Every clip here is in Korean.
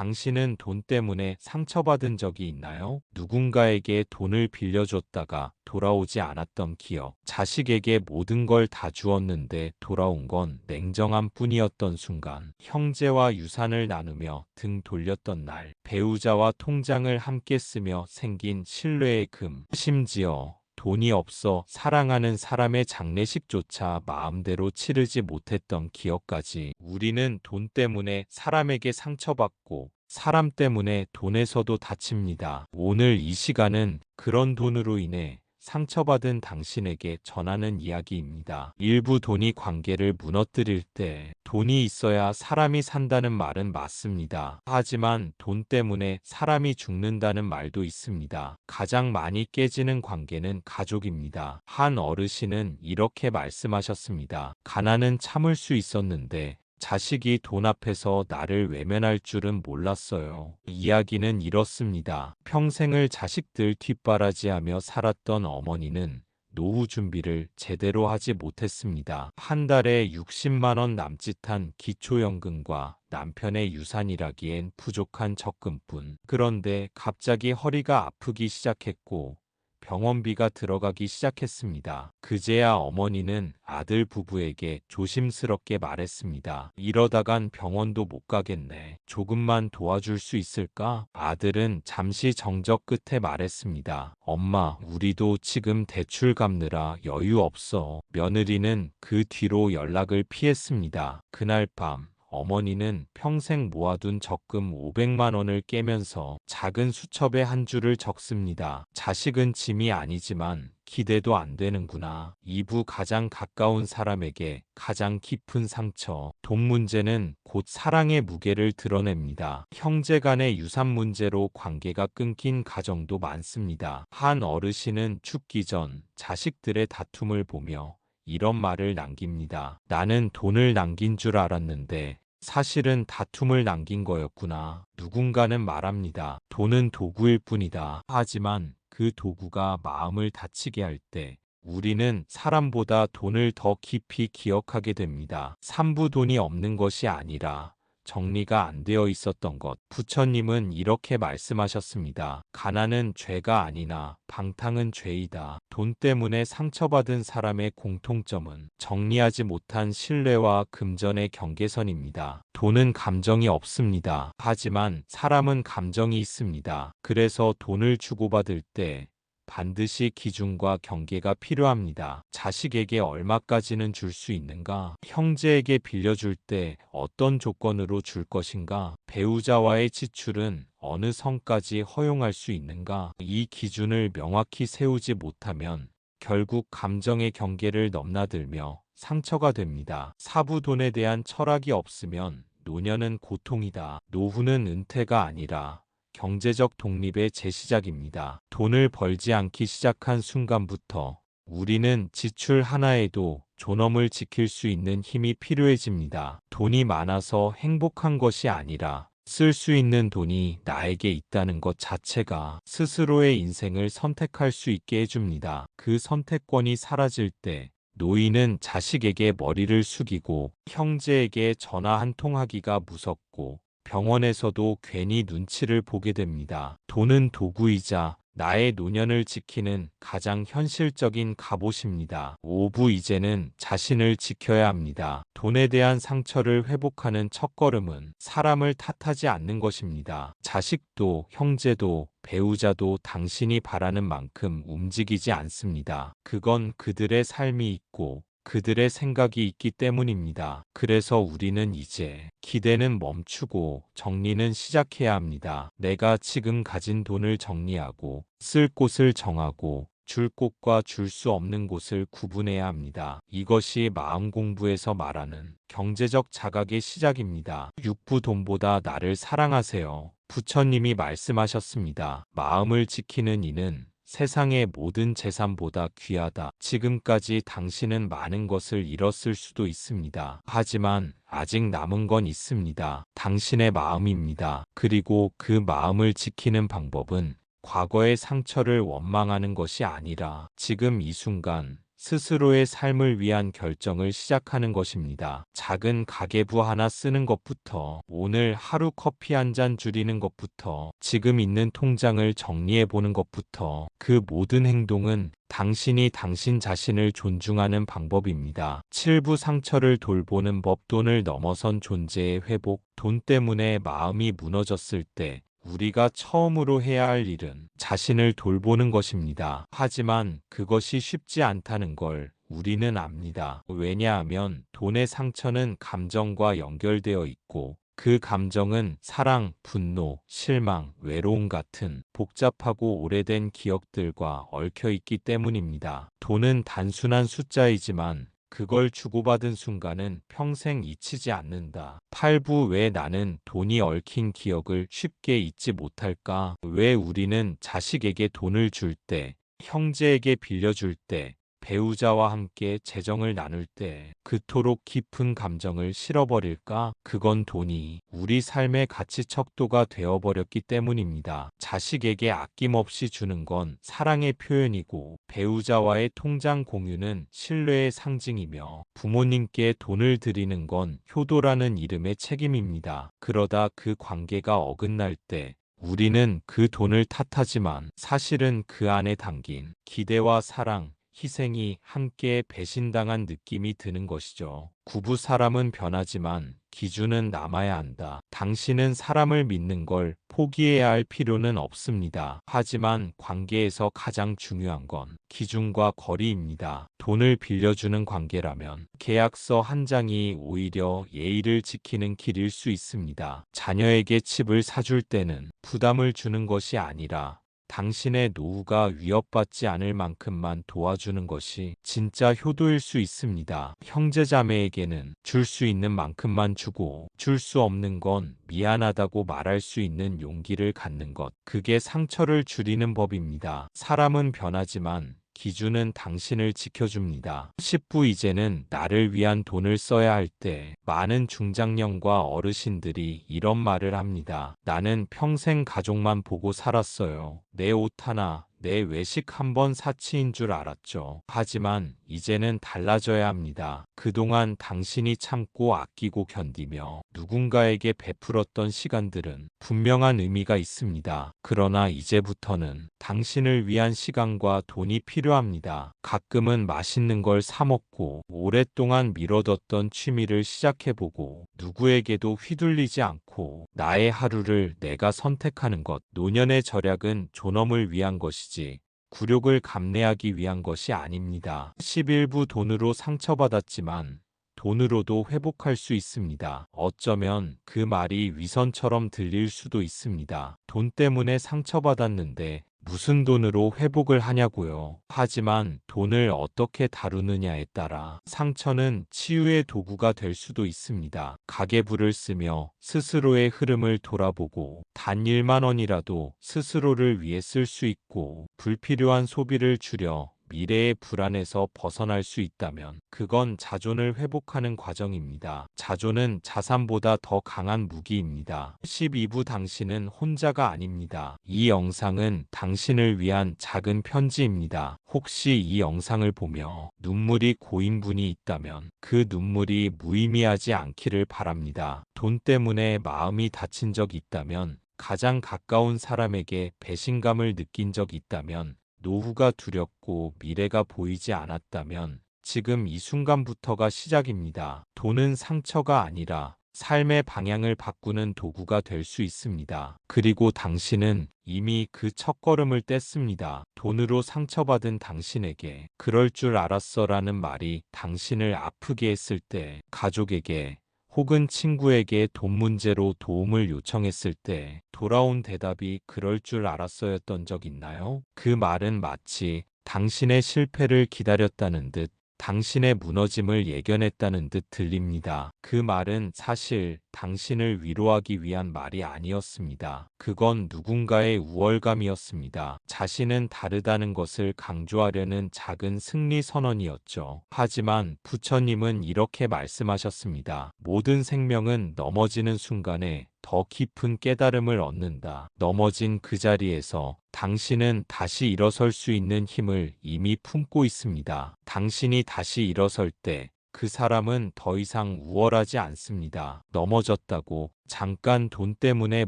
당신은 돈 때문에 상처받은 적이 있나요? 누군가에게 돈을 빌려줬다가 돌아오지 않았던 기억. 자식에게 모든 걸 다 주었는데 돌아온 건 냉정함 뿐이었던 순간. 형제와 유산을 나누며 등 돌렸던 날. 배우자와 통장을 함께 쓰며 생긴 신뢰의 금. 심지어 돈이 없어 사랑하는 사람의 장례식조차 마음대로 치르지 못했던 기억까지 우리는 돈 때문에 사람에게 상처받고 사람 때문에 돈에서도 다칩니다. 오늘 이 시간은 그런 돈으로 인해 상처받은 당신에게 전하는 이야기입니다. 일부 돈이 관계를 무너뜨릴 때 돈이 있어야 사람이 산다는 말은 맞습니다. 하지만 돈 때문에 사람이 죽는다는 말도 있습니다. 가장 많이 깨지는 관계는 가족입니다. 한 어르신은 이렇게 말씀하셨습니다. 가난은 참을 수 있었는데 자식이 돈 앞에서 나를 외면할 줄은 몰랐어요. 이야기는 이렇습니다. 평생을 자식들 뒷바라지하며 살았던 어머니는 노후 준비를 제대로 하지 못했습니다. 한 달에 60만 원 남짓한 기초연금과 남편의 유산이라기엔 부족한 적금뿐. 그런데 갑자기 허리가 아프기 시작했고 병원비가 들어가기 시작했습니다. 그제야 어머니는 아들 부부에게 조심스럽게 말했습니다. 이러다간 병원도 못 가겠네. 조금만 도와줄 수 있을까? 아들은 잠시 정적 끝에 말했습니다. 엄마, 우리도 지금 대출 갚느라 여유 없어. 며느리는 그 뒤로 연락을 피했습니다. 그날 밤 어머니는 평생 모아둔 적금 500만 원을 깨면서 작은 수첩에 한 줄을 적습니다. 자식은 짐이 아니지만 기대도 안 되는구나. 이부 가장 가까운 사람에게 가장 깊은 상처. 돈 문제는 곧 사랑의 무게를 드러냅니다. 형제 간의 유산 문제로 관계가 끊긴 가정도 많습니다. 한 어르신은 죽기 전 자식들의 다툼을 보며 이런 말을 남깁니다. 나는 돈을 남긴 줄 알았는데 사실은 다툼을 남긴 거였구나. 누군가는 말합니다. 돈은 도구일 뿐이다. 하지만 그 도구가 마음을 다치게 할 때 우리는 사람보다 돈을 더 깊이 기억하게 됩니다. 삼부 돈이 없는 것이 아니라 정리가 안 되어 있었던 것. 부처님은 이렇게 말씀하셨습니다. 가난은 죄가 아니나 방탕은 죄이다. 돈 때문에 상처받은 사람의 공통점은 정리하지 못한 신뢰와 금전의 경계선입니다. 돈은 감정이 없습니다. 하지만 사람은 감정이 있습니다. 그래서 돈을 주고받을 때 반드시 기준과 경계가 필요합니다. 자식에게 얼마까지는 줄 수 있는가? 형제에게 빌려줄 때 어떤 조건으로 줄 것인가? 배우자와의 지출은 어느 선까지 허용할 수 있는가? 이 기준을 명확히 세우지 못하면 결국 감정의 경계를 넘나들며 상처가 됩니다. 사부돈에 대한 철학이 없으면 노년은 고통이다. 노후는 은퇴가 아니라 경제적 독립의 재시작입니다. 돈을 벌지 않기 시작한 순간부터 우리는 지출 하나에도 존엄을 지킬 수 있는 힘이 필요해집니다. 돈이 많아서 행복한 것이 아니라 쓸 수 있는 돈이 나에게 있다는 것 자체가 스스로의 인생을 선택할 수 있게 해줍니다. 그 선택권이 사라질 때 노인은 자식에게 머리를 숙이고 형제에게 전화 한 통 하기가 무섭고 병원에서도 괜히 눈치를 보게 됩니다. 돈은 도구이자 나의 노년을 지키는 가장 현실적인 갑옷입니다. 5부 이제는 자신을 지켜야 합니다. 돈에 대한 상처를 회복하는 첫걸음은 사람을 탓하지 않는 것입니다. 자식도 형제도 배우자도 당신이 바라는 만큼 움직이지 않습니다. 그건 그들의 삶이 있고 그들의 생각이 있기 때문입니다. 그래서 우리는 이제 기대는 멈추고 정리는 시작해야 합니다. 내가 지금 가진 돈을 정리하고 쓸 곳을 정하고 줄 곳과 줄 수 없는 곳을 구분해야 합니다. 이것이 마음 공부에서 말하는 경제적 자각의 시작입니다. 육부 돈보다 나를 사랑하세요. 부처님이 말씀하셨습니다. 마음을 지키는 이는 세상의 모든 재산보다 귀하다. 지금까지 당신은 많은 것을 잃었을 수도 있습니다. 하지만 아직 남은 건 있습니다. 당신의 마음입니다. 그리고 그 마음을 지키는 방법은 과거의 상처를 원망하는 것이 아니라 지금 이 순간 스스로의 삶을 위한 결정을 시작하는 것입니다. 작은 가계부 하나 쓰는 것부터 오늘 하루 커피 한 잔 줄이는 것부터 지금 있는 통장을 정리해 보는 것부터 그 모든 행동은 당신이 당신 자신을 존중하는 방법입니다. 칠부 상처를 돌보는 법 돈을 넘어선 존재의 회복 돈 때문에 마음이 무너졌을 때 우리가 처음으로 해야 할 일은 자신을 돌보는 것입니다. 하지만 그것이 쉽지 않다는 걸 우리는 압니다. 왜냐하면 돈의 상처는 감정과 연결되어 있고 그 감정은 사랑, 분노, 실망, 외로움 같은 복잡하고 오래된 기억들과 얽혀 있기 때문입니다. 돈은 단순한 숫자이지만 그걸 주고받은 순간은 평생 잊히지 않는다. 8부 왜 나는 돈이 얽힌 기억을 쉽게 잊지 못할까? 왜 우리는 자식에게 돈을 줄 때, 형제에게 빌려줄 때, 배우자와 함께 재정을 나눌 때 그토록 깊은 감정을 실어버릴까? 그건 돈이 우리 삶의 가치 척도가 되어버렸기 때문입니다. 자식에게 아낌없이 주는 건 사랑의 표현이고 배우자와의 통장 공유는 신뢰의 상징이며 부모님께 돈을 드리는 건 효도라는 이름의 책임입니다. 그러다 그 관계가 어긋날 때 우리는 그 돈을 탓하지만 사실은 그 안에 담긴 기대와 사랑, 희생이 함께 배신당한 느낌이 드는 것이죠. 구부 사람은 변하지만 기준은 남아야 한다. 당신은 사람을 믿는 걸 포기해야 할 필요는 없습니다. 하지만 관계에서 가장 중요한 건 기준과 거리입니다. 돈을 빌려주는 관계라면 계약서 한 장이 오히려 예의를 지키는 길일 수 있습니다. 자녀에게 칩을 사줄 때는 부담을 주는 것이 아니라 당신의 노후가 위협받지 않을 만큼만 도와주는 것이 진짜 효도일 수 있습니다. 형제자매에게는 줄 수 있는 만큼만 주고 줄 수 없는 건 미안하다고 말할 수 있는 용기를 갖는 것. 그게 상처를 줄이는 법입니다. 사람은 변하지만 기준은 당신을 지켜줍니다. 10부 이제는 나를 위한 돈을 써야 할 때 많은 중장년과 어르신들이 이런 말을 합니다. 나는 평생 가족만 보고 살았어요. 내 옷 하나, 내 외식 한번 사치인 줄 알았죠. 하지만 이제는 달라져야 합니다. 그동안 당신이 참고 아끼고 견디며 누군가에게 베풀었던 시간들은 분명한 의미가 있습니다. 그러나 이제부터는 당신을 위한 시간과 돈이 필요합니다. 가끔은 맛있는 걸 사먹고 오랫동안 미뤄뒀던 취미를 시작해보고 누구에게도 휘둘리지 않고 나의 하루를 내가 선택하는 것. 노년의 절약은 존엄을 위한 것이 지 굴욕을 감내하기 위한 것이 아닙니다. 11부 돈으로 상처받았지만 돈으로도 회복할 수 있습니다. 어쩌면 그 말이 위선처럼 들릴 수도 있습니다. 돈 때문에 상처받았는데 무슨 돈으로 회복을 하냐고요. 하지만 돈을 어떻게 다루느냐에 따라 상처는 치유의 도구가 될 수도 있습니다. 가계부를 쓰며 스스로의 흐름을 돌아보고 단 1만 원이라도 스스로를 위해 쓸 수 있고 불필요한 소비를 줄여 미래의 불안에서 벗어날 수 있다면 그건 자존을 회복하는 과정입니다. 자존은 자산보다 더 강한 무기입니다. 12부 당신은 혼자가 아닙니다. 이 영상은 당신을 위한 작은 편지입니다. 혹시 이 영상을 보며 눈물이 고인 분이 있다면 그 눈물이 무의미하지 않기를 바랍니다. 돈 때문에 마음이 다친 적 있다면 가장 가까운 사람에게 배신감을 느낀 적 있다면 노후가 두렵고 미래가 보이지 않았다면 지금 이 순간부터가 시작입니다. 돈은 상처가 아니라 삶의 방향을 바꾸는 도구가 될 수 있습니다. 그리고 당신은 이미 그 첫걸음을 뗐습니다. 돈으로 상처받은 당신에게 그럴 줄 알았어라는 말이 당신을 아프게 했을 때 가족에게 혹은 친구에게 돈 문제로 도움을 요청했을 때 돌아온 대답이 그럴 줄 알았어였던 적 있나요? 그 말은 마치 당신의 실패를 기다렸다는 듯 당신의 무너짐을 예견했다는 듯 들립니다. 그 말은 사실 당신을 위로하기 위한 말이 아니었습니다. 그건 누군가의 우월감이었습니다. 자신은 다르다는 것을 강조하려는 작은 승리 선언이었죠. 하지만 부처님은 이렇게 말씀하셨습니다. 모든 생명은 넘어지는 순간에 더 깊은 깨달음을 얻는다. 넘어진 그 자리에서 당신은 다시 일어설 수 있는 힘을 이미 품고 있습니다. 당신이 다시 일어설 때 그 사람은 더 이상 우월하지 않습니다. 넘어졌다고, 잠깐 돈 때문에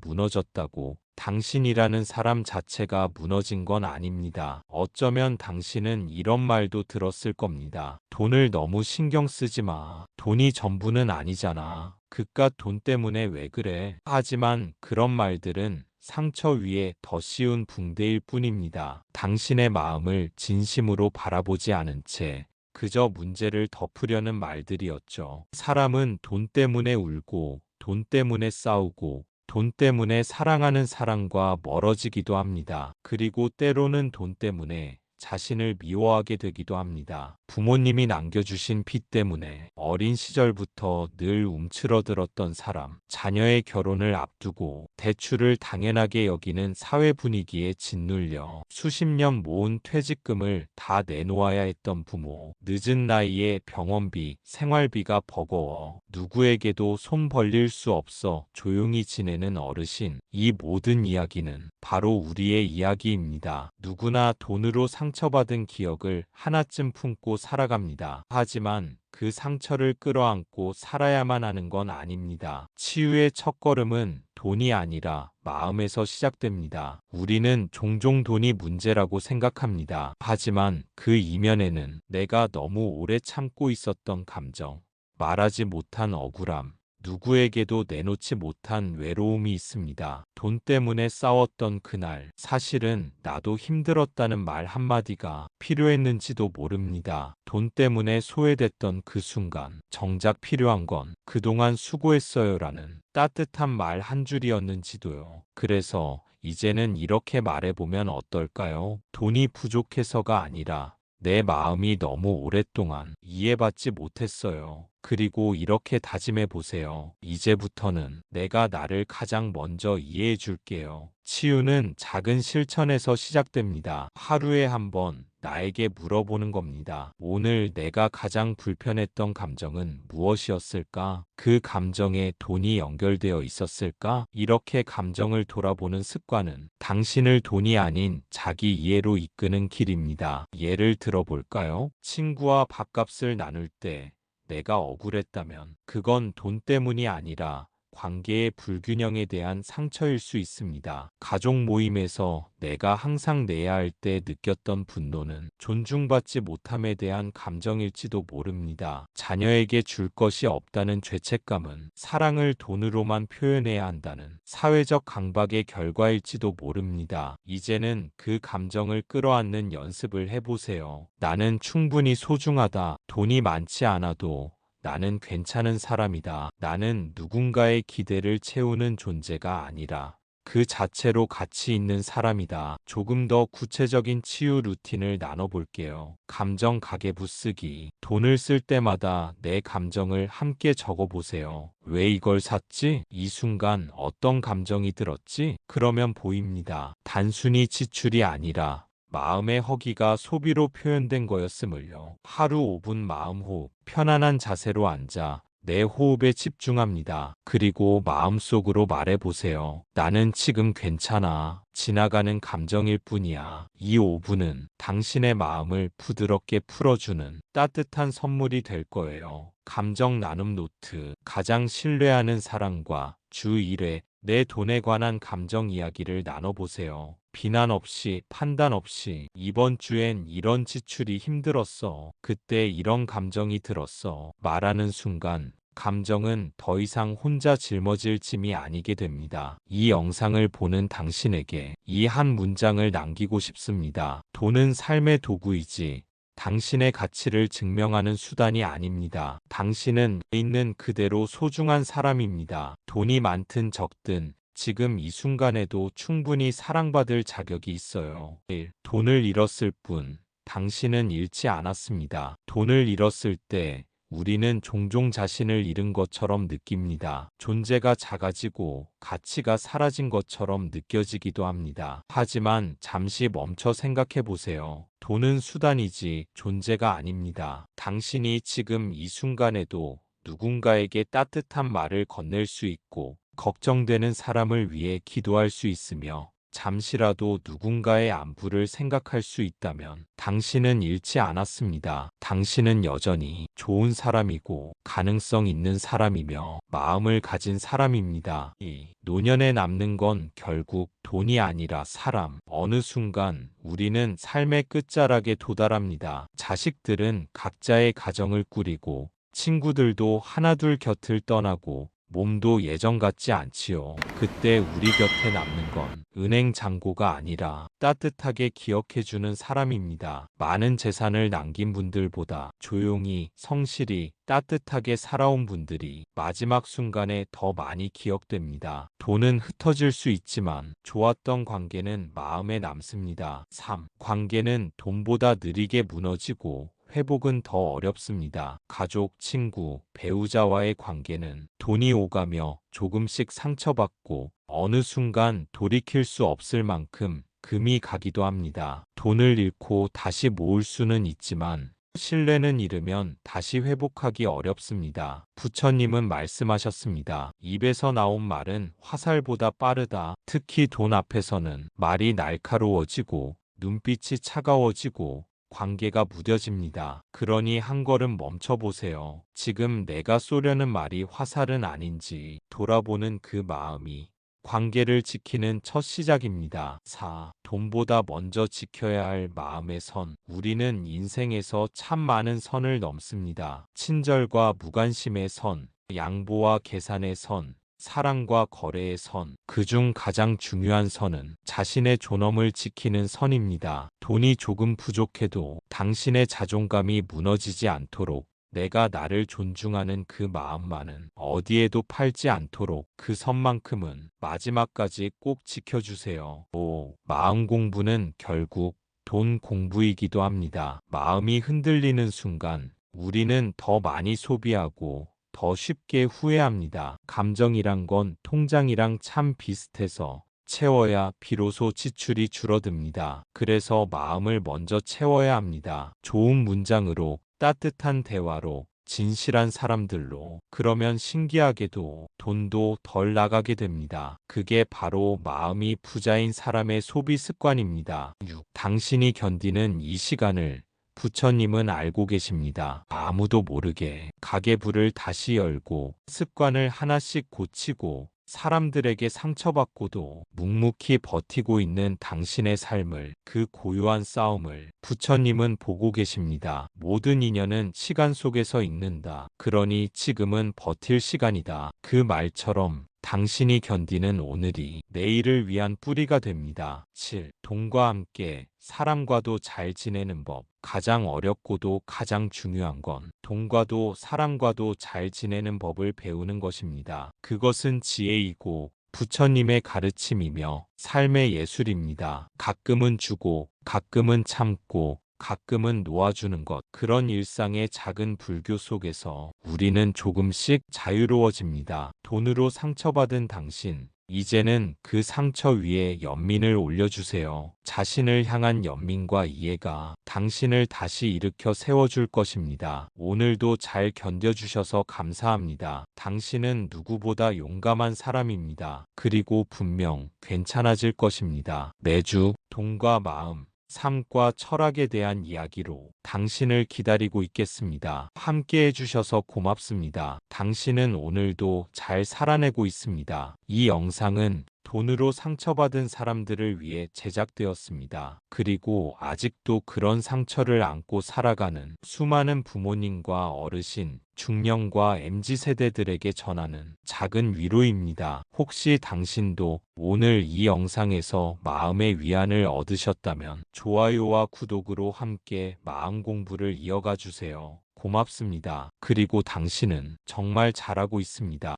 무너졌다고, 당신이라는 사람 자체가 무너진 건 아닙니다. 어쩌면 당신은 이런 말도 들었을 겁니다. 돈을 너무 신경 쓰지 마. 돈이 전부는 아니잖아. 그깟 돈 때문에 왜 그래? 하지만 그런 말들은 상처 위에 더 씌운 붕대일 뿐입니다. 당신의 마음을 진심으로 바라보지 않은 채 그저 문제를 덮으려는 말들이었죠. 사람은 돈 때문에 울고, 돈 때문에 싸우고, 돈 때문에 사랑하는 사람과 멀어지기도 합니다. 그리고 때로는 돈 때문에 자신을 미워하게 되기도 합니다. 부모님이 남겨주신 피 때문에 어린 시절부터 늘 움츠러들었던 사람, 자녀의 결혼을 앞두고 대출을 당연하게 여기는 사회 분위기에 짓눌려 수십 년 모은 퇴직금을 다 내놓아야 했던 부모, 늦은 나이에 병원비, 생활비가 버거워 누구에게도 손 벌릴 수 없어 조용히 지내는 어르신, 이 모든 이야기는 바로 우리의 이야기입니다. 누구나 돈으로 상처받은 기억을 하나쯤 품고 살아갑니다. 하지만 그 상처를 끌어안고 살아야만 하는 건 아닙니다. 치유의 첫걸음은 돈이 아니라 마음에서 시작됩니다. 우리는 종종 돈이 문제라고 생각합니다. 하지만 그 이면에는 내가 너무 오래 참고 있었던 감정, 말하지 못한 억울함, 누구에게도 내놓지 못한 외로움이 있습니다. 돈 때문에 싸웠던 그날, 사실은 나도 힘들었다는 말 한마디가 필요했는지도 모릅니다. 돈 때문에 소외됐던 그 순간, 정작 필요한 건 그동안 수고했어요라는 따뜻한 말 한 줄이었는지도요. 그래서 이제는 이렇게 말해보면 어떨까요? 돈이 부족해서가 아니라 내 마음이 너무 오랫동안 이해받지 못했어요. 그리고 이렇게 다짐해 보세요. 이제부터는 내가 나를 가장 먼저 이해해 줄게요. 치유는 작은 실천에서 시작됩니다. 하루에 한 번 나에게 물어보는 겁니다. 오늘 내가 가장 불편했던 감정은 무엇이었을까? 그 감정에 돈이 연결되어 있었을까? 이렇게 감정을 돌아보는 습관은 당신을 돈이 아닌 자기 이해로 이끄는 길입니다. 예를 들어볼까요? 친구와 밥값을 나눌 때 내가 억울했다면 그건 돈 때문이 아니라 관계의 불균형에 대한 상처일 수 있습니다. 가족 모임에서 내가 항상 내야 할 때 느꼈던 분노는 존중받지 못함에 대한 감정일지도 모릅니다. 자녀에게 줄 것이 없다는 죄책감은 사랑을 돈으로만 표현해야 한다는 사회적 강박의 결과일지도 모릅니다. 이제는 그 감정을 끌어안는 연습을 해보세요. 나는 충분히 소중하다. 돈이 많지 않아도 나는 괜찮은 사람이다. 나는 누군가의 기대를 채우는 존재가 아니라 그 자체로 가치 있는 사람이다. 조금 더 구체적인 치유 루틴을 나눠볼게요. 감정 가계부 쓰기. 돈을 쓸 때마다 내 감정을 함께 적어보세요. 왜 이걸 샀지? 이 순간 어떤 감정이 들었지? 그러면 보입니다. 단순히 지출이 아니라 마음의 허기가 소비로 표현된 거였음을요. 하루 5분 마음 호흡, 편안한 자세로 앉아 내 호흡에 집중합니다. 그리고 마음속으로 말해보세요. 나는 지금 괜찮아. 지나가는 감정일 뿐이야. 이 5분은 당신의 마음을 부드럽게 풀어주는 따뜻한 선물이 될 거예요. 감정 나눔 노트. 가장 신뢰하는 사람과 주 1회 내 돈에 관한 감정 이야기를 나눠보세요. 비난 없이 판단 없이 이번 주엔 이런 지출이 힘들었어. 그때 이런 감정이 들었어. 말하는 순간 감정은 더 이상 혼자 짊어질 짐이 아니게 됩니다. 이 영상을 보는 당신에게 이 한 문장을 남기고 싶습니다. 돈은 삶의 도구이지 당신의 가치를 증명하는 수단이 아닙니다. 당신은 있는 그대로 소중한 사람입니다. 돈이 많든 적든 지금 이 순간에도 충분히 사랑받을 자격이 있어요. 1. 돈을 잃었을 뿐 당신은 잃지 않았습니다. 돈을 잃었을 때 우리는 종종 자신을 잃은 것처럼 느낍니다. 존재가 작아지고 가치가 사라진 것처럼 느껴지기도 합니다. 하지만 잠시 멈춰 생각해 보세요. 돈은 수단이지 존재가 아닙니다. 당신이 지금 이 순간에도 누군가에게 따뜻한 말을 건넬 수 있고 걱정되는 사람을 위해 기도할 수 있으며 잠시라도 누군가의 안부를 생각할 수 있다면 당신은 잃지 않았습니다. 당신은 여전히 좋은 사람이고 가능성 있는 사람이며 마음을 가진 사람입니다. 이 노년에 남는 건 결국 돈이 아니라 사람. 어느 순간 우리는 삶의 끝자락에 도달합니다. 자식들은 각자의 가정을 꾸리고 친구들도 하나둘 곁을 떠나고 몸도 예전 같지 않지요. 그때 우리 곁에 남는 건 은행 잔고가 아니라 따뜻하게 기억해주는 사람입니다. 많은 재산을 남긴 분들보다 조용히 성실히 따뜻하게 살아온 분들이 마지막 순간에 더 많이 기억됩니다. 돈은 흩어질 수 있지만 좋았던 관계는 마음에 남습니다. 3. 관계는 돈보다 느리게 무너지고 회복은 더 어렵습니다. 가족, 친구, 배우자와의 관계는 돈이 오가며 조금씩 상처받고 어느 순간 돌이킬 수 없을 만큼 금이 가기도 합니다. 돈을 잃고 다시 모을 수는 있지만 신뢰는 잃으면 다시 회복하기 어렵습니다. 부처님은 말씀하셨습니다. 입에서 나온 말은 화살보다 빠르다. 특히 돈 앞에서는 말이 날카로워지고 눈빛이 차가워지고 관계가 무뎌집니다. 그러니 한 걸음 멈춰보세요. 지금 내가 쏘려는 말이 화살은 아닌지 돌아보는 그 마음이 관계를 지키는 첫 시작입니다. 4. 돈보다 먼저 지켜야 할 마음의 선. 우리는 인생에서 참 많은 선을 넘습니다. 친절과 무관심의 선, 양보와 계산의 선, 사랑과 거래의 선, 그중 가장 중요한 선은 자신의 존엄을 지키는 선입니다. 돈이 조금 부족해도 당신의 자존감이 무너지지 않도록 내가 나를 존중하는 그 마음만은 어디에도 팔지 않도록 그 선만큼은 마지막까지 꼭 지켜주세요. 5. 마음 공부는 결국 돈 공부이기도 합니다. 마음이 흔들리는 순간 우리는 더 많이 소비하고 더 쉽게 후회합니다. 감정이란 건 통장이랑 참 비슷해서 채워야 비로소 지출이 줄어듭니다. 그래서 마음을 먼저 채워야 합니다. 좋은 문장으로, 따뜻한 대화로, 진실한 사람들로. 그러면 신기하게도 돈도 덜 나가게 됩니다. 그게 바로 마음이 부자인 사람의 소비 습관입니다. 6. 당신이 견디는 이 시간을 부처님은 알고 계십니다. 아무도 모르게 가게 불을 다시 열고 습관을 하나씩 고치고 사람들에게 상처받고도 묵묵히 버티고 있는 당신의 삶을 그 고요한 싸움을 부처님은 보고 계십니다. 모든 인연은 시간 속에서 읽는다. 그러니 지금은 버틸 시간이다. 그 말처럼 당신이 견디는 오늘이 내일을 위한 뿌리가 됩니다. 7. 돈과 함께 사람과도 잘 지내는 법. 가장 어렵고도 가장 중요한 건 돈과도 사람과도 잘 지내는 법을 배우는 것입니다. 그것은 지혜이고 부처님의 가르침이며 삶의 예술입니다. 가끔은 주고, 가끔은 참고, 가끔은 놓아주는 것. 그런 일상의 작은 불교 속에서 우리는 조금씩 자유로워집니다. 돈으로 상처받은 당신, 이제는 그 상처 위에 연민을 올려주세요. 자신을 향한 연민과 이해가 당신을 다시 일으켜 세워줄 것입니다. 오늘도 잘 견뎌주셔서 감사합니다. 당신은 누구보다 용감한 사람입니다. 그리고 분명 괜찮아질 것입니다. 매주 돈과 마음, 삶과 철학에 대한 이야기로 당신을 기다리고 있겠습니다. 함께 해주셔서 고맙습니다. 당신은 오늘도 잘 살아내고 있습니다. 이 영상은 돈으로 상처받은 사람들을 위해 제작되었습니다. 그리고 아직도 그런 상처를 안고 살아가는 수많은 부모님과 어르신, 중년과 MZ 세대들에게 전하는 작은 위로입니다. 혹시 당신도 오늘 이 영상에서 마음의 위안을 얻으셨다면 좋아요와 구독으로 함께 마음 공부를 이어가 주세요. 고맙습니다. 그리고 당신은 정말 잘하고 있습니다.